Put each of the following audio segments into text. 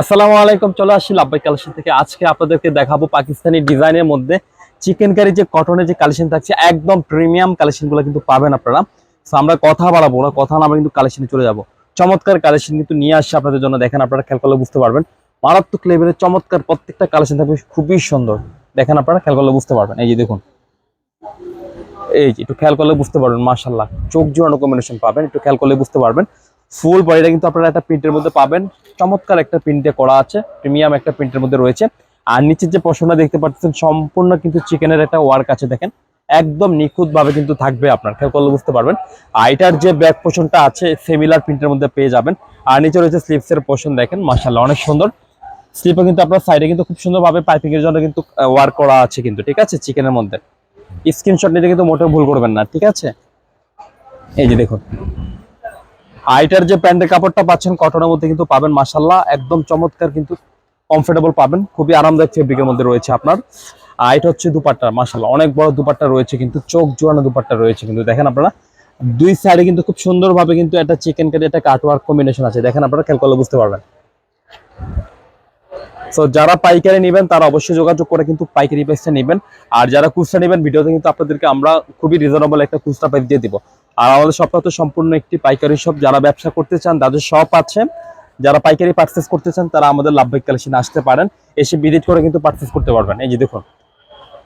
আসসালামু আলাইকুম, চলে আসছি লাভবাই কালেকশন থেকে। আজকে আপনাদেরকে দেখাবো পাকিস্তানি ডিজাইনের মধ্যে চিকেন কারি যে কটনের যে কালেকশন থাকছে, একদম প্রিমিয়াম কালেকশনগুলো কিন্তু পাবেন আপনারা। তো আমরা কথা বাড়াবো না, কথা না আমরা কিন্তু কালেকশনে চলে যাব। চমৎকার কালেকশন কিন্তু নিয়ে আসছে আপনাদের জন্য, দেখেন আপনারা খেয়াল করলে বুঝতে পারবেন। মারাত্মক লেভেলের চমৎকার প্রত্যেকটা কালেকশন থাকবে, খুবই সুন্দর। দেখেন আপনারা, খেয়াল করলে বুঝতে পারবেন। এই যে দেখুন, এই যে একটু খেয়াল করলে বুঝতে পারবেন মাশাল্লাহ চোখ জোড়ানো কম্বিনেশন পাবেন, একটু খেয়াল করলে বুঝতে পারবেন। ফুল বডিটা কিন্তু আপনারা একটা প্রিন্টের মধ্যে পাবেন। চমৎকার একটা প্রিন্টে করা আছে। প্রিমিয়াম একটা প্রিন্টের মধ্যে রয়েছে। আর নিচের যে পশনটা দেখতে পাচ্ছেন, সম্পূর্ণ কিন্তু চিকেনের একটা ওয়ার্ক আছে, দেখেন। একদম নিখুঁত ভাবে কিন্তু থাকবে আপনার, খেয়াল করলে বুঝতে পারবেন। আর এটার যে ব্যাক পোষণটা আছে সিমিলার প্রিন্টের মধ্যে পেয়ে যাবেন। আর নিচে রয়েছে স্লিপসের পোষণ দেখেন মাশাল্লাহ অনেক সুন্দর। স্লিপে কিন্তু আপনার সাইডে কিন্তু খুব সুন্দরভাবে পাইপিং এর জন্য কিন্তু ওয়ার্ক করা আছে কিন্তু, ঠিক আছে চিকেনের মধ্যে। স্ক্রিনশট নিতে কিন্তু মোটেও ভুল করবেন না, ঠিক আছে? এই যে দেখুন। আইটার যে প্যান্টের কাপড়টা পাচ্ছেন, কটনের মধ্যে কিন্তু পাবেন মাসাল্লাহ একদম চমৎকার কিন্তু কমফোর্টেবল পাবেন। খুবই আরামদায়ক ফেব্রিকের মধ্যে রয়েছে আপনার। আর এটা হচ্ছে দুপাট্টা মাসাল্লাহ অনেক বড় দুপাট্টা রয়েছে কিন্তু, চোখ জোয়ানো দুপাট্টা রয়েছে কিন্তু। দেখেন আপনারা, দুই সাইডে কিন্তু খুব সুন্দরভাবে কিন্তু একটা চিকেন কারি একটা কাটওয়ার্ক কম্বিনেশন আছে। দেখেন আপনারা, খেয়াল করলে বুঝতে পারবেন। তো যারা পাইকারি নেবেন, তারা অবশ্যই যোগাযোগ করে কিন্তু পাইকারি প্রাইসটা নেবেন। আর যারা খুচরা নেবেন, ভিডিওতে কিন্তু আপনাদেরকে আমরা খুবই রিজনেবল একটা খুচরা প্রাইস দিয়ে দিব। আর আমাদের শপটা তো সম্পূর্ণ একটি পাইকারি শপ যারা ব্যবসা করতে চান, তাদের শপ আছে। যারা পাইকারি পার্চেস করতে চান, তারা আমাদের লাভবাহিক কালেকশনে আসতে পারেন। এসে ভিজিট করে কিন্তু পার্চেস করতে পারবেন। এই যে দেখুন।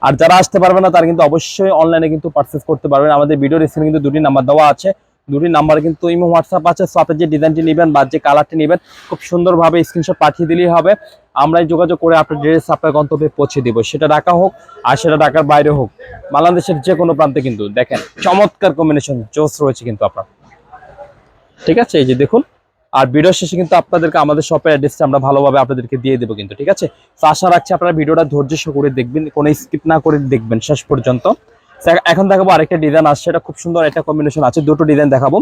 আর যারা আসতে পারবে না, তারা কিন্তু অবশ্যই অনলাইনে কিন্তু পার্চেস করতে পারবেন। আমাদের ভিডিওর স্ক্রিনে কিন্তু দুটি নাম্বার দেওয়া আছে। দুটি নাম্বার কিন্তু ইমো হোয়াটসঅ্যাপ আছে সো আপনি যে ডিজাইনটি নেবেন বা যে কালারটি নেবেন, খুব সুন্দরভাবে স্ক্রিনশট পাঠিয়ে দিলেই হবে। আমরাই যোগাযোগ করে আপনার ড্রেস আপনার গন্তব্যে পৌঁছে দিব। সেটা ঢাকা হোক আর সেটা ঢাকার বাইরে হোক, বাংলাদেশের যে কোনো প্রান্তে কিন্তু। দেখেন, চমৎকার কম্বিনেশন জোস রয়েছে কিন্তু আপনার। ঠিক আছে? এই যে দেখুন, আর ভিডিও শেষে কিন্তু আপনাদেরকে আমাদের শপের অ্যাড্রেসটা আমরা ভালোভাবে আপনাদেরকে দিয়ে দেবো কিন্তু। ঠিক আছে? তো আশা রাখছি আপনারা ভিডিওটা ধৈর্য করে দেখবেন, কোনো স্কিপ না করে দেখবেন শেষ পর্যন্ত। এখন দেখাবো আরেকটা ডিজাইন আসছে, এটা খুব সুন্দর একটা কম্বিনেশন আছে, দুটো ডিজাইন দেখাবো।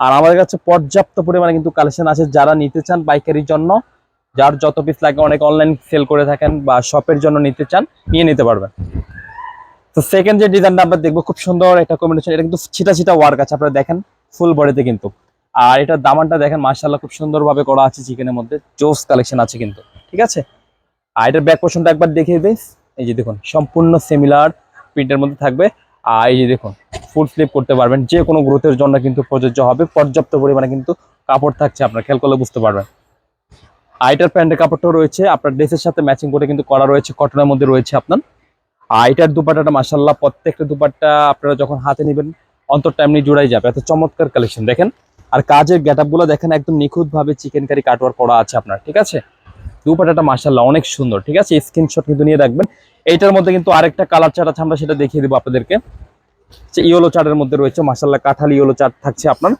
আর আমাদের কাছে পর্যাপ্ত পরিমাণে কিন্তু কালেকশন আছে, যারা নিতে চান পাইকারির জন্য, যার যত পিস লাগে অনেক অনলাইন সেল করে থাকেন বা শপের জন্য নিতে চান, নিয়ে নিতে পারবেন। তো সেকেন্ড যে ডিজাইনটা আমরা দেখব, খুব সুন্দর একটা কম্বিনেশন এটা কিন্তু ছিটা ছিটা ওয়ার্ক আছে, আপনারা দেখেন ফুল বডিতে কিন্তু। আর এটার দামানটা দেখেন মার্শাল্লাহ খুব সুন্দরভাবে করা আছে চিকেনের মধ্যে, জোস কালেকশন আছে কিন্তু, ঠিক আছে? আর এটার ব্যাক পোর্শনটা একবার দেখিয়ে দিই, এই যে দেখুন, সম্পূর্ণ সিমিলার প্রিন্টের মধ্যে থাকবে। আর এই যে দেখুন ফুল স্লিপ করতে পারবেন। যে কোনো গ্রোথের জন্য কিন্তু প্রযোজ্য হবে। পর্যাপ্ত পরিমাণে কিন্তু কাপড় থাকছে আপনার। খেয়াল করলে বুঝতে পারবেন। আইটার প্যান্টের কাপড়টাও রয়েছে। আপনার ড্রেসের সাথে ম্যাচিং করে কিন্তু করা রয়েছে। কটনের মধ্যে রয়েছে আপনার। আইটার দুপাট্টাটা মাসাল্লাহ প্রত্যেকটা দুপাট্টা আপনারা যখন হাতে নেবেন অন্তরটা এমনি জোড়াই যাবে। এত চমৎকার কালেকশন দেখেন। আর কাজের গেট দেখেন, একদম নিখুঁত ভাবে চিকেন কারি কাটওয়ার করা আছে আপনার। ঠিক আছে? দুপাটাটা মাসাল্লাহ অনেক সুন্দর, ঠিক আছে? স্ক্রিনশট কিন্তু নিয়ে রাখবেন। এইটার মধ্যে কিন্তু আরেকটা কালার চার্ট আছে, আমরা সেটা দেখিয়ে দেবো আপনাদেরকে। ইয়েলো চার্টের মধ্যে রয়েছে মাসাল্লাহ কাঁঠাল ইয়েলো চার্ট থাকছে আপনার।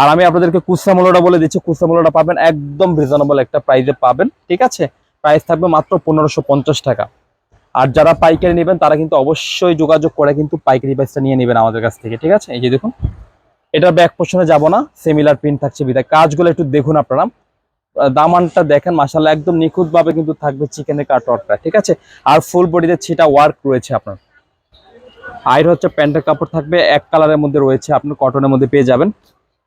আর আমি আপনাদেরকে কুসা বলে দিচ্ছি কুসা পাবেন একদম রিজনেবল একটা প্রাইসে পাবেন, ঠিক আছে? প্রাইস থাকবে মাত্র পনেরোশো টাকা। আর যারা পাইকারি নেবেন, তারা কিন্তু অবশ্যই যোগাযোগ করে কিন্তু পাইকারি প্রাইসটা নিয়ে নেবেন আমাদের কাছ থেকে, ঠিক আছে? এই যে দেখুন এটা ব্যাক পোর্শনে যাব না সেমিলার প্রিন্ট থাকছে বিদায় কাজগুলো একটু দেখুন আপনারা। দামানটা দেখেন মাসাল্লাহ একদম নিখুঁত ভাবে কিন্তু থাকবে চিকেনের কাটওয়ার্কটা, ঠিক আছে? আর ফুল বডিতে ছিটা ওয়ার্ক রয়েছে আপনার। আয়ের হচ্ছে প্যান্টের কাপড় থাকবে, এক কালারের মধ্যে রয়েছে আপনি কটনের মধ্যে পেয়ে যাবেন।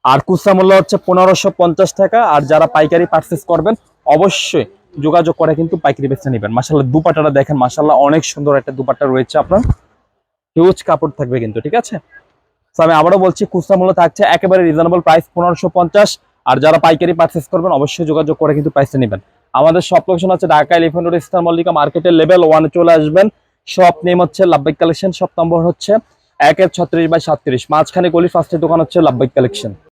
আর কুচা মূল্য হচ্ছে পনেরোশো টাকা, আর যারা পাইকারি পার্চেস করবেন, অবশ্যই যোগাযোগ করে কিন্তু পাইকারি বেচতে নেবেন। মাসাল্লাহ দুপাটাটা দেখেন মাসাল্লাহ অনেক সুন্দর একটা দুপাটা রয়েছে আপনার। হিউজ কাপড় থাকবে কিন্তু, ঠিক আছে? আমি আবারও বলছি, খুচরা মূল্য থাকছে একেবারে রিজনেবল প্রাইস পনেরোশো পঞ্চাশ। আর যারা পাইকারি পারচেস করবেন, অবশ্যই যোগাযোগ করে কিন্তু প্রাইসটা নেবেন। আমাদের সব লোকেশন হচ্ছে Dhaka elephant road eastern Mallika মার্কেটের লেভেল ওয়ানে চলে আসবেন। সব নেম হচ্ছে লাভবাইক কালেকশন শপ নম্বর হচ্ছে একের ছত্রিশ বাই সাতত্রিশ। মাঝখানে গলি ফার্স্টের দোকান হচ্ছে লাভবাইক কালেকশন